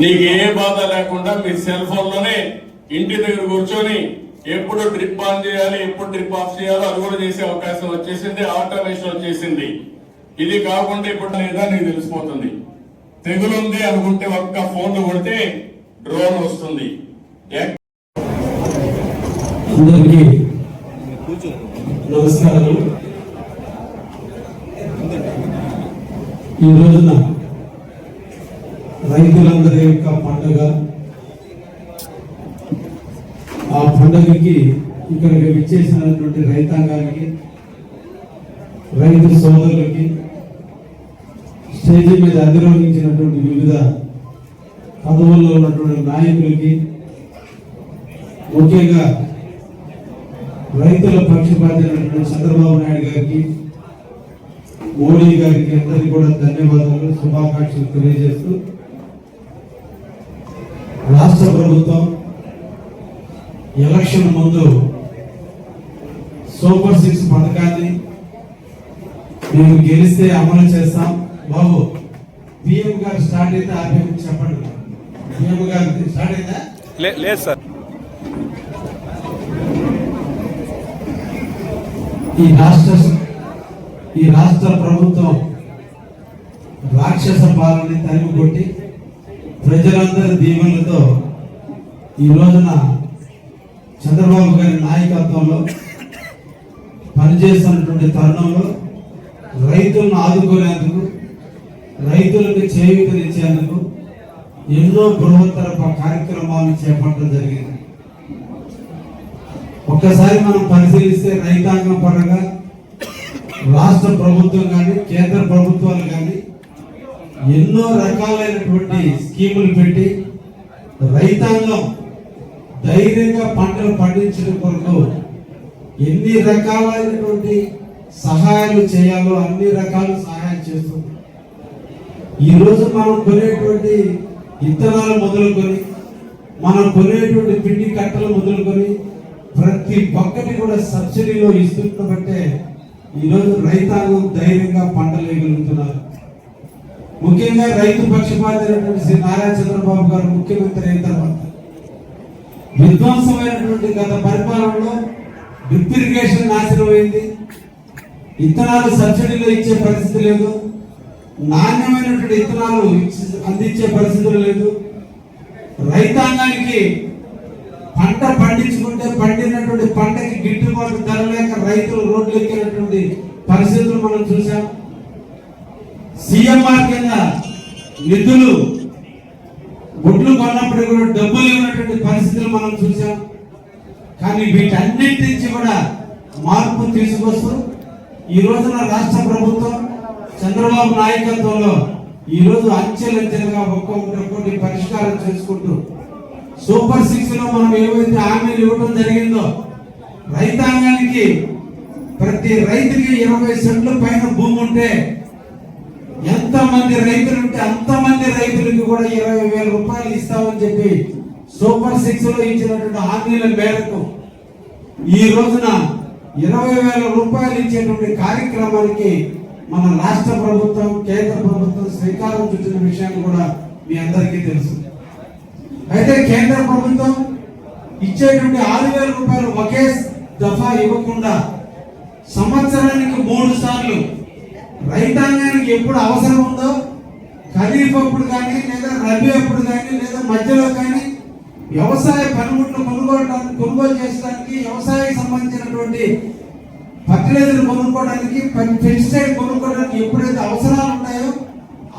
నీకు ఏ బాధ లేకుండా మీ సెల్ ఫోన్లోనే ఇంటి దగ్గర కూర్చొని ఎప్పుడు డ్రిప్ ఆన్ చేయాలి ఎప్పుడు డ్రిప్ ఆఫ్ చేయాలో అది కూడా చేసే అవకాశం వచ్చేసింది ఆటోమేషన్ వచ్చేసింది. ఇది కాకుండా ఇప్పుడు లేదా నీకు తెలిసిపోతుంది. తెగులుంది అనుకుంటే ఒక్క ఫోన్ కొడితే డ్రోన్ వస్తుంది. అందరికీ ఈ రోజున రైతులందరి యొక్క పండుగ. ఆ పండుగకి ఇక్కడికి విచ్చేసినటువంటి రైతాంగానికి రైతు సోదరులకి స్టేజీ మీద అధిరోహించినటువంటి వివిధ పదవుల్లో ఉన్నటువంటి నాయకులకి ముఖ్యంగా రైతుల పక్షపాతమైనటువంటి చంద్రబాబు నాయుడు గారికి మోడీ గారికి అందరికీ కూడా ధన్యవాదాలు శుభాకాంక్షలు తెలియజేస్తూ రాష్ట్ర ప్రభుత్వం ఎలక్షన్ ముందు సూపర్ సిక్స్ పథకాన్ని మేము గెలిస్తే అమలు చేస్తాం. బాబు పిఎం గారు స్టార్ట్ అయితే ఆపే చెప్పండి. పిఎం గారు స్టార్ట్ అయిందా లే- లేదు సార్. ఈ రాష్ట్ర ఈ రాష్ట్ర ప్రభుత్వం రాక్షస పాలనని తరిమి కొట్టి ప్రజలందరి దీవెనలతో ఈ రోజున చంద్రబాబు గారి నాయకత్వంలో పనిచేస్తున్నటువంటి తరుణంలో రైతులను ఆదుకునేందుకు రైతులకు చేయూతనిచ్చేందుకు ఎన్నో బృహత్తర కార్యక్రమాలు కార్యక్రమాలను చేపట్టడం జరిగింది. ఒక్కసారి మనం పరిశీలిస్తే రైతాంగం పరంగా రాష్ట్ర ప్రభుత్వం కానీ కేంద్ర ఎన్నో రకాలైనటువంటి స్కీములు పెట్టి రైతాంగం ధైర్యంగా పంటలు పండించడం కొరకు ఎన్ని రకాలైనటువంటి సహాయాలు చేయాలో అన్ని రకాల సహాయం చేస్తుంది. ఈరోజు మనం కొనేటువంటి ఇత్తనాలు మొదలుకొని మనం కొనేటువంటి పిండి కట్టలు మొదలుకొని ప్రతి ఒక్కటి కూడా సబ్సిడీలో ఇస్తుండబట్టే ఈరోజు రైతాంగం ధైర్యంగా పంటలు వేయగలుగుతున్నారు ముఖ్యంగా రైతు పక్షపాతైనటువంటి శ్రీ నారా చంద్రబాబు గారు ముఖ్యమంత్రి అయిన తర్వాత విధ్వంసమైనటువంటి గత పరిపాలనలో డ్రిప్ ఇరిగేషన్ నాశనం అయింది ఇత్తనాలు సబ్సిడీలో ఇచ్చే పరిస్థితి లేదు. నాణ్యమైనటువంటి ఇత్తనాలు అందించే పరిస్థితులు లేదు. రైతాంగానికి పంట పండించుకుంటే పండినటువంటి పంటకి గిట్టుబాటు ధర లేక రైతులు రోడ్లు ఎక్కినటువంటి పరిస్థితులు మనం చూసాం సీఎంఆర్ కింద నిధులు గుడ్లు కొన్నప్పుడు కూడా డబ్బులు ఉన్నటువంటి పరిస్థితులు మనం చూసాం. కానీ వీటన్నిటి నుంచి కూడా మార్పు తీసుకొస్తూ ఈ రోజున రాష్ట్ర ప్రభుత్వం చంద్రబాబు నాయకత్వంలో ఈ రోజు అంచెలంచెలుగా ఒక్కొక్కటి ఒక్కొక్కటి పరిష్కారం చేసుకుంటూ సూపర్ సిక్స్లో మనం ఏవైతే హామీలు ఇవ్వడం జరిగిందో రైతాంగానికి ప్రతి రైతుకి ఇరవై సెంట్ల పైన భూమి ఉంటే ఎంతమంది రైతులు ఉంటే అంత మంది రైతులకు కూడా ఇరవై వేల రూపాయలు ఇస్తామని చెప్పి సూపర్ సిక్స్లో ఇచ్చినటువంటి హామీల మేరకు ఈ రోజున ఇరవై వేల రూపాయలు ఇచ్చేటువంటి కార్యక్రమానికి మన రాష్ట్ర ప్రభుత్వం కేంద్ర ప్రభుత్వం శ్రీకారం చుట్టిన విషయాన్ని కూడా మీ అందరికీ తెలుసు. అయితే కేంద్ర ప్రభుత్వం ఇచ్చేటువంటి ఆరు వేల రూపాయలు ఒకే దఫా ఇవ్వకుండా సంవత్సరానికి మూడు సార్లు రైతాంగానికి ఎప్పుడు అవసరం ఉందో ఖరీఫ్ అప్పుడు కానీ లేదా రబీ అప్పుడు కానీ లేదా మధ్యలో కానీ వ్యవసాయ పనిముట్లు కొనుగోలు కొనుగోలు చేయడానికి వ్యవసాయానికి సంబంధించినటువంటి ఫర్టిలైజర్ కొనుక్కోవడానికి పెస్టిసైడ్ కొనుక్కోవడానికి ఎప్పుడైతే అవసరాలు ఉన్నాయో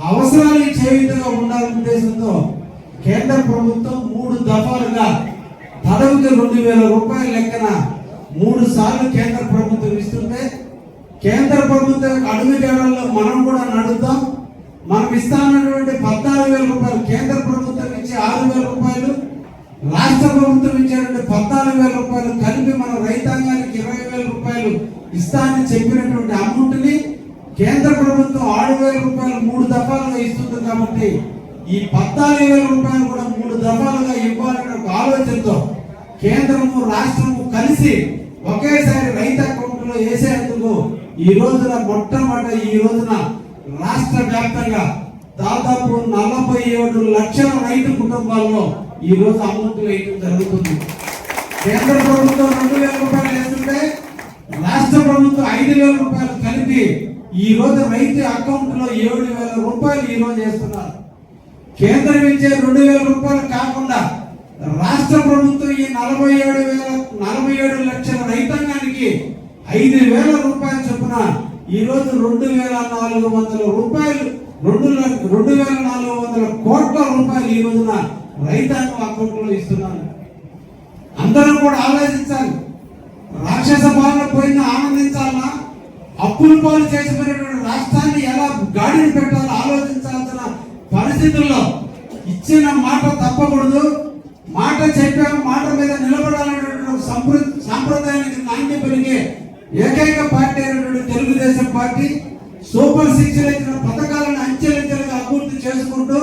అవసరాలు చేయుతగా ఉండాలనే ఉద్దేశంతో కేంద్ర ప్రభుత్వం మూడు దఫాలుగా తడవుకి రెండు వేల రూపాయల లెక్కన మూడు సార్లు కేంద్ర ప్రభుత్వం ఇస్తుంటే కేంద్ర ప్రభుత్వం యొక్క అడుగు మనం కూడా నడుద్దాం. మనం ఇస్తానటువంటి పద్నాలుగు వేల రూపాయలు కేంద్ర ప్రభుత్వం ఇచ్చే ఆరు వేల రూపాయలు రాష్ట్ర ప్రభుత్వం ఇచ్చేటువంటి పద్నాలుగు వేల రూపాయలు కలిపి మన రైతాంగానికి ఇరవై వేల రూపాయలు ఇస్తానని చెప్పినటువంటి అమౌంట్ని కేంద్ర ప్రభుత్వం ఆరు వేల రూపాయలు మూడు దఫాలుగా ఇస్తుంది కాబట్టి ఈ పద్నాలుగు వేల రూపాయలు కూడా మూడు దఫాలుగా ఇవ్వాలనే ఒక ఆలోచనతో కేంద్రము రాష్ట్రము కలిసి ఒకేసారి రైతు అకౌంట్లో వేసేందుకు ఈ రోజున మొట్టమొదటి ఈ రోజున రాష్ట్ర వ్యాప్తంగా దాదాపు నలభై ఏడు లక్షల రైతు కుటుంబాల్లో ఈ రోజు అమౌంట్ వేయడం జరుగుతుంది. కేంద్ర ప్రభుత్వం రెండు వేల రూపాయలు వేస్తుంటే రాష్ట్ర ప్రభుత్వం ఐదు వేల రూపాయలు కలిపి ఈ రోజు రైతు అకౌంట్లో ఏడు వేల రూపాయలు ఈ రోజు వేస్తున్నారు. కేంద్రం ఇచ్చే రెండు వేల రూపాయలు కాకుండా రాష్ట్ర ప్రభుత్వం ఈ నలభై ఏడు వేల నలభై ఏడు లక్షల రైతాంగానికి ఐదు వేల రూపాయలు చొప్పున ఈరోజు రెండు వేల నాలుగు వందల రూపాయలు రెండు రెండు వేల నాలుగు వందల కోట్ల రూపాయలు ఈ రోజున రైతాంగం అకౌంట్లో ఇస్తున్నారు. అందరం కూడా ఆలోచించాలి. రాక్షస పాలన పోయిన ఆనందించాలన్నా అప్పుల పాలు చేసిపోయినటువంటి రాష్ట్రాన్ని ఎలా గాడిని పెట్టాలో ఆలోచించాల్సిన పరిస్థితుల్లో ఇచ్చిన మాట తప్పకూడదు. మాట చెప్పాము మాట మీద నిలబడాలనేటువంటి సంప్ర సాంప్రదాయానికి నాణ్య పెరిగే ఏకైక పార్టీ అయినటువంటి తెలుగుదేశం పార్టీ సూపర్ సిక్స్ ఇచ్చిన పథకాలను అంచెలంచెలుగా అభివృద్ధి చేసుకుంటూ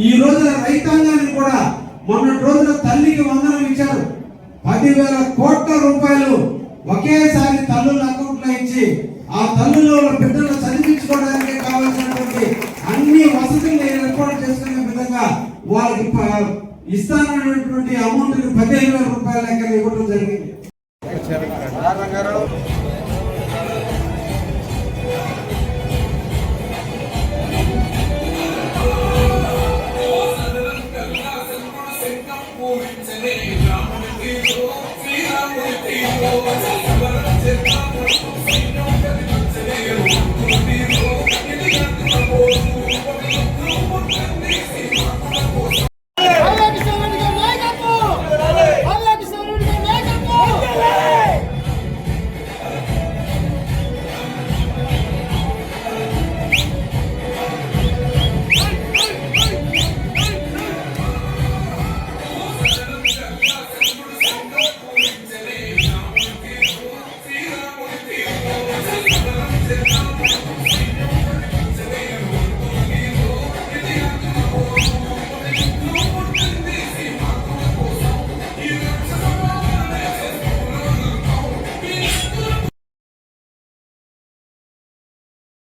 ఈ రోజున రైతాంగాన్ని కూడా మొన్నటి రోజున తల్లికి వందనం ఇచ్చారు. పదివేల కోట్ల రూపాయలు ఒకేసారి తల్లుల అకౌంట్లో ఇచ్చి ఆ తల్లులో ఉన్న బిడ్డలు చదివించుకోవడానికి కావాల్సినటువంటి అన్ని వసతులు ఏర్పాటు చేసుకునే విధంగా వాళ్ళకి ప- ఇస్తానన్నటువంటి అమౌంట్ పదిహేను వేల రూపాయల లెక్కన ఇవ్వడం జరిగింది.